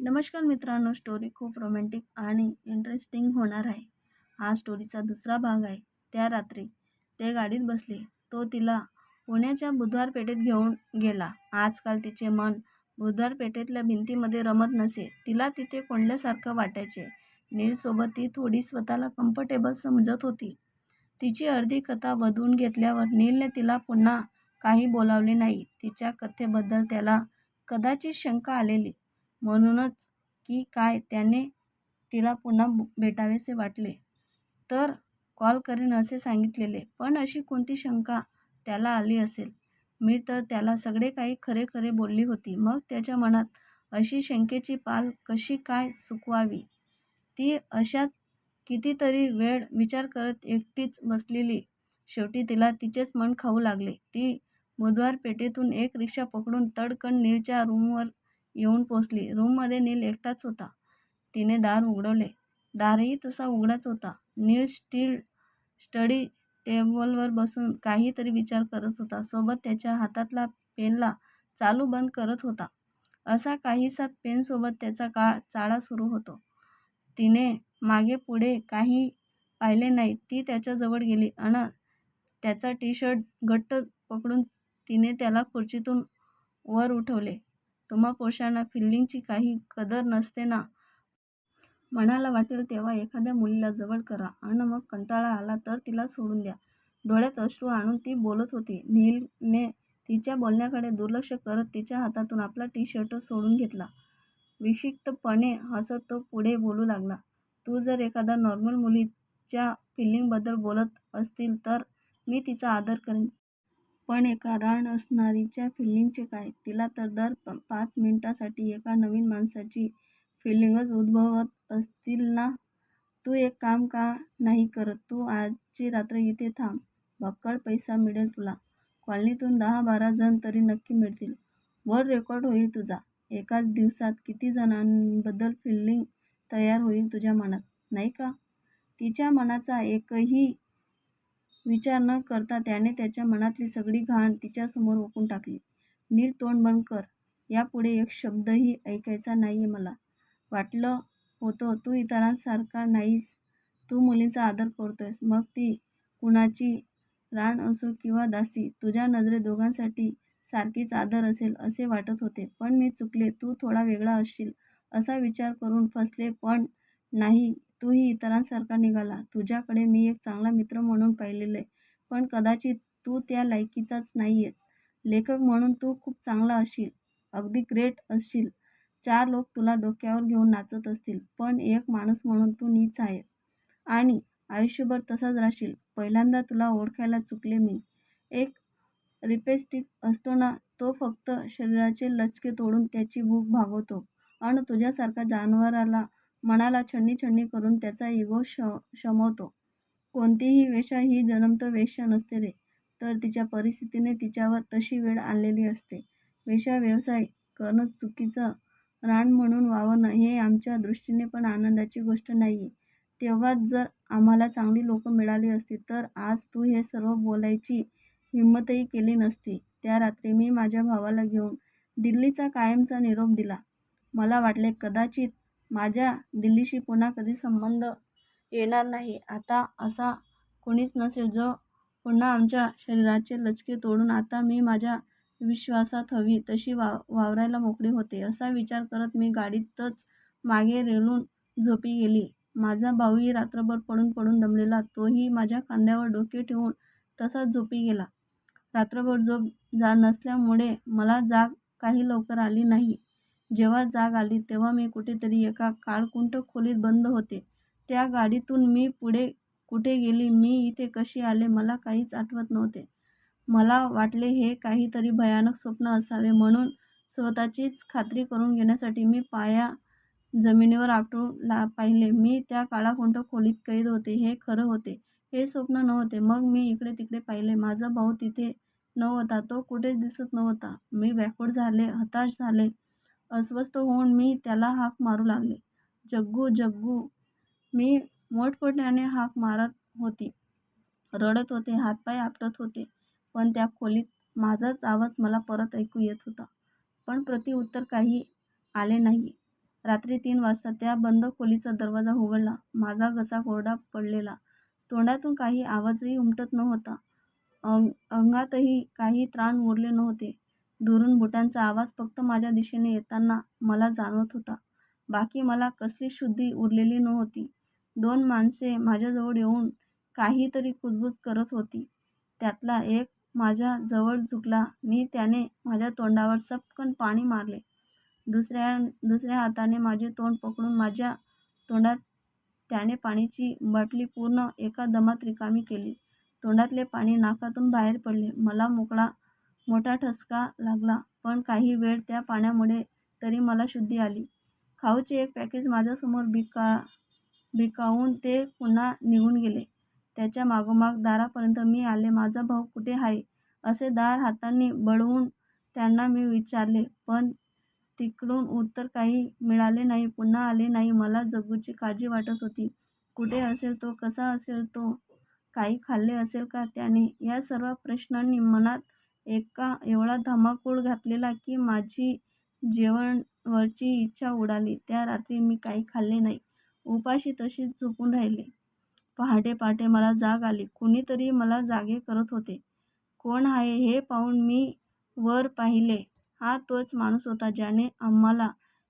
नमस्कार मित्रांनो स्टोरी खूप रोमॅन्टिक आणि इंटरेस्टिंग होणार आहे. हा स्टोरीचा दुसरा भाग आहे. त्या रात्री ते गाडीत बसले. तो तिला पुण्याच्या बुधवार पेठेत घेऊन गेला. आजकाल तिचे मन बुधवार पेठेतल्या भिंतीमध्ये रमत नसे. तिला तिथे कोंडल्यासारखं वाटायचे. नीलसोबत ती थोडी स्वतःला कम्फर्टेबल समजत होती. तिची अर्धी कथा वधवून घेतल्यावर नीलने तिला पुन्हा काही बोलावले नाही. तिच्या कथेबद्दल त्याला कदाचित शंका आलेली. म्हणूनच की काय त्याने तिला पुन्हा भेटावेसे वाटले. तर कॉल करीन असे सांगितलेले. पण अशी कोणती शंका त्याला आली असेल? मी तर त्याला सगळे काही खरे खरे बोलली होती. मग त्याच्या मनात अशी शंकेची पाल कशी काय सुकवावी? ती अशात कितीतरी वेळ विचार करत एकटीच बसलेली. शेवटी तिला तिचेच मन खाऊ लागले. ती बुधवार पेठेतून एक रिक्षा पकडून तडकन नीलच्या रूमवर येऊन पोचली. रूममध्ये नील एकटाच होता. तिने दार उघडवले. दारही तसा उघडाच होता. नील स्टील स्टडी टेबलवर बसून काहीतरी विचार करत होता. सोबत त्याच्या हातातला पेनला चालू बंद करत होता. असा काहीसा पेनसोबत त्याचा काळ चाळा सुरू होतो. तिने मागे पुढे काही पाहिले नाही. ती त्याच्याजवळ गेली. अन त्याचा टी शर्ट घट्ट पकडून तिने त्याला खुर्चीतून वर उठवले. तुम्हा पुरुषांना फिल्डिंगची काही कदर नसते ना? मनाला वाटेल तेव्हा एखाद्या मुलीला जवळ करा आणि मग कंटाळा आला तर तिला सोडून द्या. डोळ्यात अश्रू आणून ती बोलत होती. नीलने तिच्या बोलण्याकडे दुर्लक्ष करत तिच्या हातातून आपला टी शर्ट सोडून घेतला. विक्षिप्तपणे हसत तो पुढे बोलू लागला. तू जर एखाद्या नॉर्मल मुलीच्या फिलिंगबद्दल बोलत असतील तर मी तिचा आदर करेन. पण एका रान असणारीच्या फिलिंगचे काय? तिला तर दर प पाच मिनटासाठी एका नवीन माणसाची फिलिंगच उद्भवत असतील ना? तू एक काम का नाही करत? तू आजची रात्र इथे थांब. भक्कड पैसा मिळेल तुला. कॉलनीतून दहा बारा जण तरी नक्की मिळतील. वर रेकॉर्ड होईल तुझा. एकाच दिवसात किती जणांबद्दल फिलिंग तयार होईल तुझ्या मनात? नाही का? तिच्या मनाचा एकही विचार न करता त्याने त्याच्या मनातली सगळी घाण तिच्यासमोर ओकून टाकली. नील तोंड बंद कर. यापुढे एक शब्दही ऐकायचा नाही आहे मला. वाटलं होतं तू इतरांसारखा नाहीस. तू मुलींचा आदर करतोयस. मग ती कुणाची राण असो किंवा दासी तुझ्या नजरेत दोघांसाठी सारखीच आदर असेल असे वाटत होते. पण मी चुकले. तू थोडा वेगळा असशील असा विचार करून फसले पण नाही तूही इतरांसारखा निघाला. तुझ्याकडे मी एक चांगला मित्र म्हणून पाहिलेलं आहे पण कदाचित तू त्या लायकीचाच नाही आहेस लेखक म्हणून तू खूप चांगला असशील. अगदी ग्रेट असशील. चार लोक तुला डोक्यावर घेऊन नाचत असतील पण एक माणूस म्हणून तू नीच आहेस. आणि आयुष्यभर तसाच राहशील. पहिल्यांदा तुला ओळखायला चुकले मी. एक रिपेस्टिक असतो ना तो फक्त शरीराचे लचके तोडून त्याची भूक भागवतो. आणि तुझ्यासारख्या जनावराला मनाला छन्नी छन्नी करून त्याचा इगो श शमवतो. कोणतीही वेश्या ही जन्मत वेश्या नसते रे. तर तिच्या परिस्थितीने तिच्यावर तशी वेळ आणलेली असते. वेश्या व्यवसाय करणं चुकीचं रान म्हणून वावरणं हे आमच्या दृष्टीने पण आनंदाची गोष्ट नाही आहे तेव्हाच जर आम्हाला चांगली लोकं मिळाली असती तर आज तू हे सर्व बोलायची हिंमतही केली नसती. त्या रात्री मी माझ्या भावाला घेऊन दिल्लीचा कायमचा निरोप दिला. मला वाटले कदाचित माझ्या दिल्लीशी पुन्हा कधी संबंध येणार नाही. आता असा कोणीच नसेल जो पुन्हा आमच्या शरीराचे लचके तोडून आता मी माझ्या विश्वासात हवी तशी वाव वावरायला मोकळी होते. असा विचार करत मी गाडीतच मागे रेलून झोपी गेली. माझा भाऊही रात्रभर पडून पडून दमलेला. तोही माझ्या खांद्यावर डोके ठेवून तसाच झोपी गेला. रात्रभर झोप जा नसल्यामुळे मला जाग काही लवकर आली नाही. जेव्हा जाग आली तेव्हा मी कुठेतरी एका काळकुंट खोलीत बंद होते. त्या गाडीतून मी पुढे कुठे गेली मी इथे कशी आले मला काहीच आठवत नव्हते. मला वाटले हे काहीतरी भयानक स्वप्न असावे म्हणून स्वतःचीच खात्री करून घेण्यासाठी मी पाया जमिनीवर आपटून ला पाहिले. मी त्या काळाकुंट खोलीत कैद होते हे खरं होते. हे स्वप्न नव्हते. मग मी इकडे तिकडे पाहिले. माझा भाऊ तिथे नव्हता तो कुठेच दिसत नव्हता. मी व्याकुळ झाले हताश झाले. अस्वस्थ होऊन मी त्याला हाक मारू लागले जग्गू जग्गू मी मोठमोठ्याने हाक मारत होती रडत होते हातपाय आपटत होते पण त्या खोलीत माझाच आवाज मला परत ऐकू येत होता पण प्रतिउत्तर काही आले नाही रात्री तीन वाजता त्या बंद खोलीचा दरवाजा उघडला. माझा घसा कोरडा पडलेला. तोंडातून काही आवाजही उमटत नव्हता. अंग अंगातही काही त्राण उरले नव्हते. दुरून बुटांचा आवाज फक्त माझ्या दिशेने येताना मला जाणवत होता. बाकी मला कसलीच शुद्धी उरलेली नव्हती. दोन माणसे माझ्याजवळ येऊन काहीतरी कुजबूज करत होती. त्यातला एक माझ्या जवळ झुकला नि त्याने माझ्या तोंडावर सपकन पाणी मारले. दुसऱ्या दुसऱ्या हाताने माझे तोंड पकडून माझ्या तोंडात त्याने पाण्याची बाटली पूर्ण एका दमात रिकामी केली. तोंडातले पाणी नाकातून बाहेर पडले. मला मोकळा मोठा ठसका लागला. पण काही वेळ त्या पाण्यामुळे तरी मला शुद्धी आली. खाऊचे एक पॅकेज माझ्यासमोर भिका भिकावून ते पुन्हा निघून गेले. त्याच्या मागोमाग दारापर्यंत मी आले. माझा भाऊ कुठे आहे? असे दार हातांनी बळवून त्यांना मी विचारले. पण तिकडून उत्तर काही मिळाले नाही. पुन्हा आले नाही. मला जग्गूची काळजी वाटत होती. कुठे असेल तो? कसा असेल तो? काही खाल्ले असेल का त्याने? या सर्व प्रश्नांनी मनात एका एवढा धमाकूळ घातलेला की माझी जेवणावरची इच्छा उडाली. त्या रात्री मी काही खाल्ले नाही. उपाशी तशीच झोपून राहिले. पहाटे पहाटे मला जाग आली. कुणीतरी मला जागे करत होते. कोण आहे हे पाहून मी वर पाहिले. हा तोच माणूस होता ज्याने आम्हाला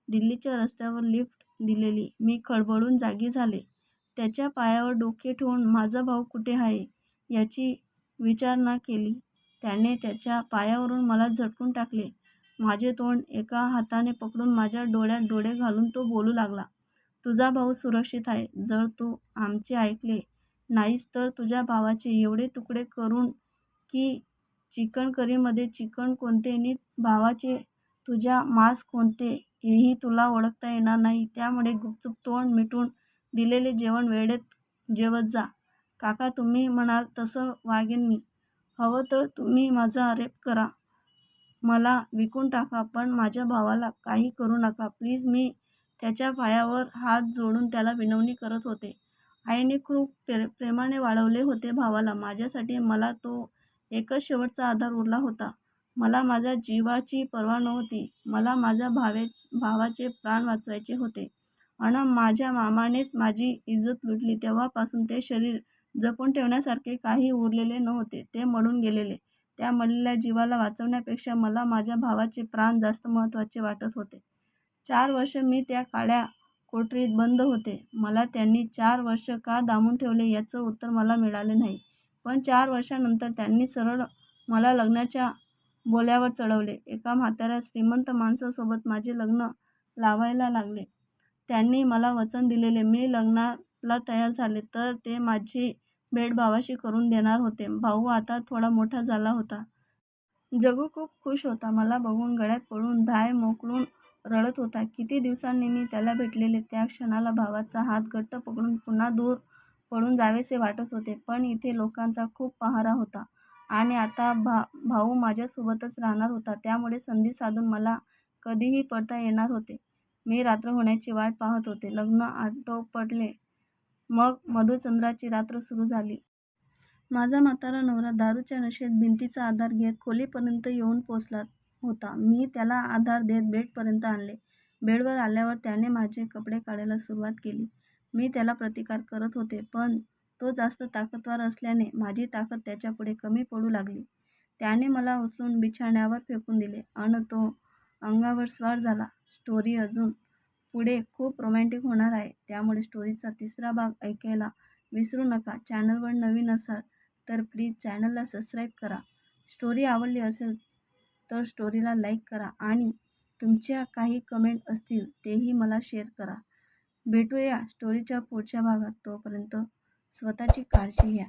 दिल्लीच्या रस्त्यावर लिफ्ट दिलेली. मी खडबडून जागी झाले. त्याच्या पायावर डोके ठेवून माझा भाऊ कुठे आहे याची विचारणा केली. त्याने त्याच्या पायावरून मला झटकून टाकले. माझे तोंड एका हाताने पकडून माझ्या डोळ्यात डोळे घालून तो बोलू लागला. तुझा भाऊ सुरक्षित आहे. जर तू आमचे ऐकले नाहीस तर तुझ्या भावाचे एवढे तुकडे करून की चिकन करीमध्ये चिकन कोणते नि भावाचे तुझ्या मांस कोणते हेही तुला ओळखता येणार नाही. त्यामुळे गुपचूप तोंड मिटून दिलेले जेवण वेळेत जेवत जा. काका तुम्ही म्हणाल तसं वागेन मी. हवं तर तुम्ही माझा रेप करा. मला विकून टाका. पण माझ्या भावाला काही करू नका प्लीज मी त्याच्या पायावर हात जोडून त्याला विनवणी करत होते. आईने खूप प्रे प्रेमाने वाढवले होते भावाला. माझ्यासाठी मला तो एकच शेवटचा आधार उरला होता. मला माझ्या जीवाची पर्वा नव्हती. मला माझ्या भावे भावाचे प्राण वाचवायचे होते. आणि माझ्या मामानेच माझी इज्जत लुटली तेव्हापासून ते शरीर जपून ठेवण्यासारखे काही उरलेले नव्हते. ते मळून गेलेले. त्या मळलेल्या जीवाला वाचवण्यापेक्षा मला माझ्या भावाचे प्राण जास्त महत्त्वाचे वाटत होते. चार वर्ष मी त्या काळ्या कोठरीत बंद होते. मला त्यांनी चार वर्ष का दामून ठेवले याचं उत्तर मला मिळाले नाही. पण चार वर्षानंतर त्यांनी सरळ मला लग्नाच्या बोल्यावर चढवले. एका म्हाताऱ्या श्रीमंत माणसासोबत माझे लग्न लावायला लागले. त्यांनी मला वचन दिलेले मी लग्नाला तयार झाले तर ते माझी भेट भावाशी करून देणार होते. भाऊ आता थोडा मोठा झाला होता. जगू खूप खुश होता. मला बघून गळ्यात पडून धाय मोकळून रडत होता. किती दिवसांनी मी त्याला भेटलेले. त्या क्षणाला भावाचा हात घट्ट पकडून पुन्हा दूर पडून जावेसे वाटत होते. पण इथे लोकांचा खूप पहारा होता आणि आता भा भाऊ माझ्यासोबतच राहणार होता. त्यामुळे संधी साधून मला कधीही पडता येणार होते. मी रात्र होण्याची वाट पाहत होते. लग्न आटोपटले मग मधुचंद्राची रात्र सुरू झाली. माझा म्हातारा नवरा दारूच्या नशेत भिंतीचा आधार घेत खोलीपर्यंत येऊन पोचला होता. मी त्याला आधार देत बेडपर्यंत आणले. बेडवर आल्यावर त्याने माझे कपडे काढायला सुरुवात केली. मी त्याला प्रतिकार करत होते. पण तो जास्त ताकदवार असल्याने माझी ताकद त्याच्यापुढे कमी पडू लागली. त्याने मला उचलून बिछाण्यावर फेकून दिले अन तो अंगावर स्वार झाला. स्टोरी अजून पुढे खूप रोमँटिक होणार आहे. त्यामुळे स्टोरीचा तिसरा भाग ऐकायला विसरू नका. चॅनलवर नवीन असाल तर प्लीज चॅनलला सबस्क्राईब करा. स्टोरी आवडली असेल तर स्टोरीला लाईक करा आणि तुमच्या काही कमेंट असतील तेही मला शेअर करा. भेटूया स्टोरीच्या पुढच्या भागात. तोपर्यंत स्वतःची काळजी घ्या.